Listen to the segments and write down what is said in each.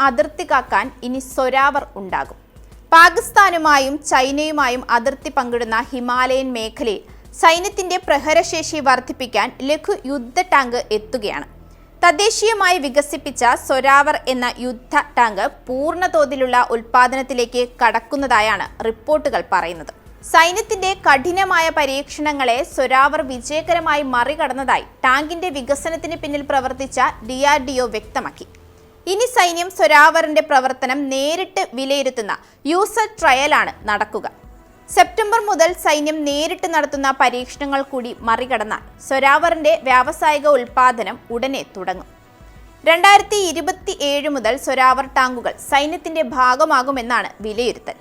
അതിർത്തി കാക്കാൻ ഇനി സൊരാവർ ഉണ്ടാകും. പാകിസ്ഥാനുമായും ചൈനയുമായും അതിർത്തി പങ്കിടുന്ന ഹിമാലയൻ മേഖലയിൽ സൈന്യത്തിന്റെ പ്രഹരശേഷി വർദ്ധിപ്പിക്കാൻ ലഘു യുദ്ധ ടാങ്ക് എത്തുകയാണ്. തദ്ദേശീയമായി വികസിപ്പിച്ച സൊരാവർ എന്ന യുദ്ധ ടാങ്ക് പൂർണതോതിലുള്ള ഉൽപാദനത്തിലേക്ക് കടക്കുന്നതായാണ് റിപ്പോർട്ടുകൾ പറയുന്നത്. സൈന്യത്തിന്റെ കഠിനമായ പരീക്ഷണങ്ങളെ സൊരാവർ വിജയകരമായി മറികടന്നതായി ടാങ്കിന്റെ വികസനത്തിന് പിന്നിൽ പ്രവർത്തിച്ച ഡിആർഡിഒ വ്യക്തമാക്കി. ഇനി സൈന്യം സൊരാവറിന്റെ പ്രവർത്തനം നേരിട്ട് വിലയിരുത്തുന്ന യൂസർ ട്രയലാണ് നടക്കുക. സെപ്റ്റംബർ മുതൽ സൈന്യം നേരിട്ട് നടത്തുന്ന പരീക്ഷണങ്ങൾ കൂടി മറികടന്നാൽ സൊരാവറിന്റെ വ്യാവസായിക ഉൽപാദനം ഉടനെ തുടങ്ങും. രണ്ടായിരത്തി ഇരുപത്തി ഏഴ് മുതൽ സൊരാവർ ടാങ്കുകൾ സൈന്യത്തിന്റെ ഭാഗമാകുമെന്നാണ് വിലയിരുത്തൽ.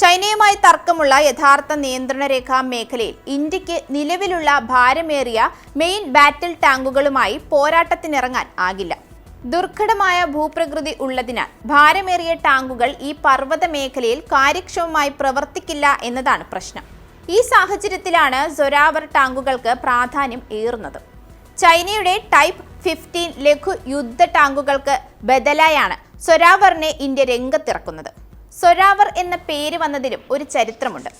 ചൈനയുമായി തർക്കമുള്ള യഥാർത്ഥ നിയന്ത്രണ രേഖാ മേഖലയിൽ ഇന്ത്യയ്ക്ക് നിലവിലുള്ള ഭാരമേറിയ മെയിൻ ബാറ്റിൽ ടാങ്കുകളുമായി പോരാട്ടത്തിനിറങ്ങാൻ ആകില്ല. ദുർഘടമായ ഭൂപ്രകൃതി ഉള്ളതിനാൽ ഭാരമേറിയ ടാങ്കുകൾ ഈ പർവത മേഖലയിൽ കാര്യക്ഷമമായി പ്രവർത്തിക്കില്ല എന്നതാണ് പ്രശ്നം. ഈ സാഹചര്യത്തിലാണ് സൊരാവർ ടാങ്കുകൾക്ക് പ്രാധാന്യം ഏറുന്നത്. ചൈനയുടെ ടൈപ്പ് ഫിഫ്റ്റീൻ ലഘു യുദ്ധ ടാങ്കുകൾക്ക് ബദലായാണ് സൊരാവറിനെ ഇന്ത്യ രംഗത്തിറക്കുന്നത്. സൊരാവർ എന്ന പേര് വന്നതിലും ഒരു ചരിത്രമുണ്ട്.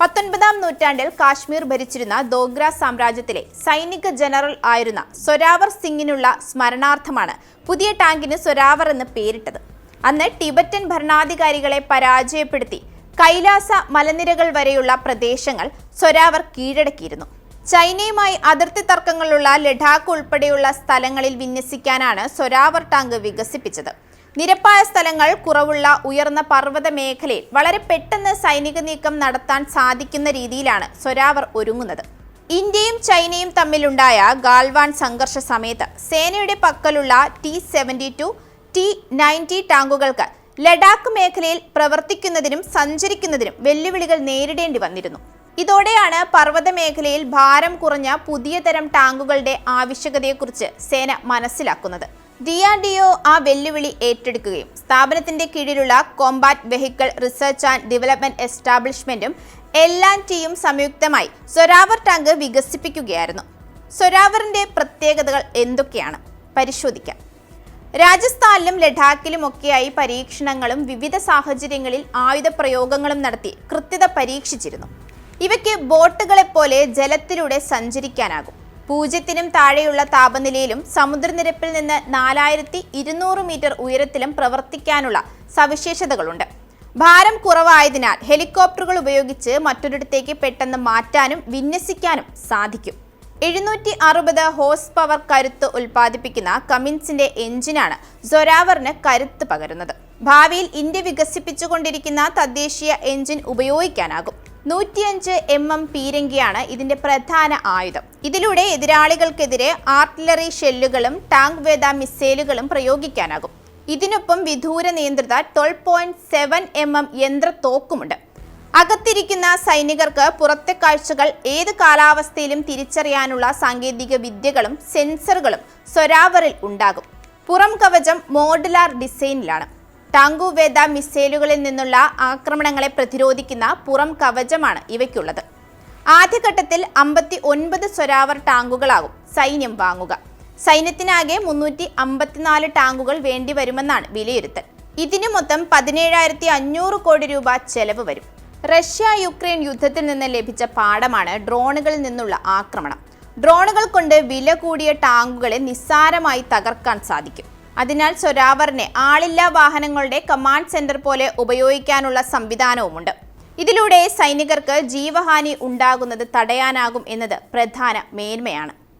പത്തൊൻപതാം നൂറ്റാണ്ടിൽ കാശ്മീർ ഭരിച്ചിരുന്ന ദോഗ്ര സാമ്രാജ്യത്തിലെ സൈനിക ജനറൽ ആയിരുന്ന സൊരാവർ സിംഗിനുള്ള സ്മരണാർത്ഥമാണ് പുതിയ ടാങ്കിന് സൊരാവർ എന്ന് പേരിട്ടത്. അന്ന് ടിബറ്റൻ ഭരണാധികാരികളെ പരാജയപ്പെടുത്തി കൈലാസ മലനിരകൾ വരെയുള്ള പ്രദേശങ്ങൾ സൊരാവർ കീഴടക്കിയിരുന്നു. ചൈനയുമായി അതിർത്തി തർക്കങ്ങളുള്ള ലഡാക്ക് ഉൾപ്പെടെയുള്ള സ്ഥലങ്ങളിൽ വിന്യസിക്കാനാണ് സൊരാവർ ടാങ്ക് വികസിപ്പിച്ചത്. നിരപ്പായ സ്ഥലങ്ങൾ കുറവുള്ള ഉയർന്ന പർവത മേഖലയിൽ വളരെ പെട്ടെന്ന് സൈനിക നീക്കം നടത്താൻ സാധിക്കുന്ന രീതിയിലാണ് സൊരാവർ ഒരുങ്ങുന്നത്. ഇന്ത്യയും ചൈനയും തമ്മിലുണ്ടായ ഗാൽവാൻ സംഘർഷ സമയത്ത് സേനയുടെ പക്കലുള്ള T seventy two T ninety ടാങ്കുകൾക്ക് Ladakh മേഖലയിൽ പ്രവർത്തിക്കുന്നതിനും സഞ്ചരിക്കുന്നതിനും വെല്ലുവിളികൾ നേരിടേണ്ടി വന്നിരുന്നു. ഇതോടെയാണ് പർവത മേഖലയിൽ ഭാരം കുറഞ്ഞ പുതിയ തരം ടാങ്കുകളുടെ ആവശ്യകതയെക്കുറിച്ച് സേന മനസ്സിലാക്കുന്നത്. ഡി ആർ ഡി ഒ ആ വെല്ലുവിളി ഏറ്റെടുക്കുകയും സ്ഥാപനത്തിന്റെ കീഴിലുള്ള combat vehicle research and development എസ്റ്റാബ്ലിഷ്മെന്റും and ടിയും സംയുക്തമായി സൊരാവർ ടാങ്ക് വികസിപ്പിക്കുകയായിരുന്നു. സൊരാവറിന്റെ പ്രത്യേകതകൾ എന്തൊക്കെയാണ്? പരിശോധിക്കാം. രാജസ്ഥാനിലും ലഡാക്കിലും ഒക്കെയായി പരീക്ഷണങ്ങളും വിവിധ സാഹചര്യങ്ങളിൽ ആയുധ പ്രയോഗങ്ങളും നടത്തി കൃത്യത പരീക്ഷിച്ചിരുന്നു. ഇവയ്ക്ക് ബോട്ടുകളെപ്പോലെ ജലത്തിലൂടെ സഞ്ചരിക്കാനാകും. പൂജ്യത്തിനും താഴെയുള്ള താപനിലയിലും സമുദ്രനിരപ്പിൽ നിന്ന് നാലായിരത്തി ഇരുന്നൂറ് മീറ്റർ ഉയരത്തിലും പ്രവർത്തിക്കാനുള്ള സവിശേഷതകളുണ്ട്. ഭാരം കുറവായതിനാൽ ഹെലികോപ്റ്ററുകൾ ഉപയോഗിച്ച് മറ്റൊരിടത്തേക്ക് പെട്ടെന്ന് മാറ്റാനും വിന്യസിക്കാനും സാധിക്കും. എഴുന്നൂറ്റി അറുപത് ഹോഴ്സ് പവർ കരുത്ത് ഉൽപ്പാദിപ്പിക്കുന്ന കമിൻസിന്റെ എഞ്ചിനാണ് സൊരാവറിന് കരുത്ത് പകരുന്നത്. ഭാവിയിൽ ഇന്ത്യ വികസിപ്പിച്ചുകൊണ്ടിരിക്കുന്ന തദ്ദേശീയ എഞ്ചിൻ ഉപയോഗിക്കാനാകും. നൂറ്റിയഞ്ച് എം എം പീരങ്കിയാണ് ഇതിന്റെ പ്രധാന ആയുധം. ഇതിലൂടെ എതിരാളികൾക്കെതിരെ ആർട്ടിലറി ഷെല്ലുകളും ടാങ്ക് വേദ മിസൈലുകളും പ്രയോഗിക്കാനാകും. ഇതിനൊപ്പം വിദൂര നിയന്ത്രിത twelve point seven M M യന്ത്ര തോക്കുമുണ്ട്. അകത്തിരിക്കുന്ന സൈനികർക്ക് പുറത്തെ കാഴ്ചകൾ ഏത് കാലാവസ്ഥയിലും തിരിച്ചറിയാനുള്ള സാങ്കേതിക വിദ്യകളും സെൻസറുകളും സൊരാവറിൽ ഉണ്ടാകും. പുറം കവചം മോഡുലാർ ഡിസൈനിലാണ്. ടാങ്കുവേദ മിസൈലുകളിൽ നിന്നുള്ള ആക്രമണങ്ങളെ പ്രതിരോധിക്കുന്ന പുറം കവചമാണ് ഇവയ്ക്കുള്ളത്. ആദ്യഘട്ടത്തിൽ അമ്പത്തി ഒൻപത് സ്വരാവർ ടാങ്കുകളാകും സൈന്യം വാങ്ങുക. സൈന്യത്തിനാകെ മുന്നൂറ്റി അമ്പത്തിനാല് ടാങ്കുകൾ വേണ്ടിവരുമെന്നാണ് വിലയിരുത്തൽ. ഇതിന് മൊത്തം പതിനേഴായിരത്തി അഞ്ഞൂറ് കോടി രൂപ ചെലവ് വരും. റഷ്യ യുക്രൈൻ യുദ്ധത്തിൽ നിന്ന് ലഭിച്ച പാഠമാണ് ഡ്രോണുകളിൽ നിന്നുള്ള ആക്രമണം. ഡ്രോണുകൾ കൊണ്ട് വില കൂടിയ ടാങ്കുകളെ നിസ്സാരമായി തകർക്കാൻ സാധിക്കും. അതിനാൽ സൊരാവറിനെ ആളില്ലാ വാഹനങ്ങളുടെ കമാൻഡ് സെന്റർ പോലെ ഉപയോഗിക്കാനുള്ള സംവിധാനവുമുണ്ട്. ഇതിലൂടെ സൈനികർക്ക് ജീവഹാനി ഉണ്ടാകുന്നത് തടയാനാകും എന്നത് പ്രധാന മേന്മയാണ്.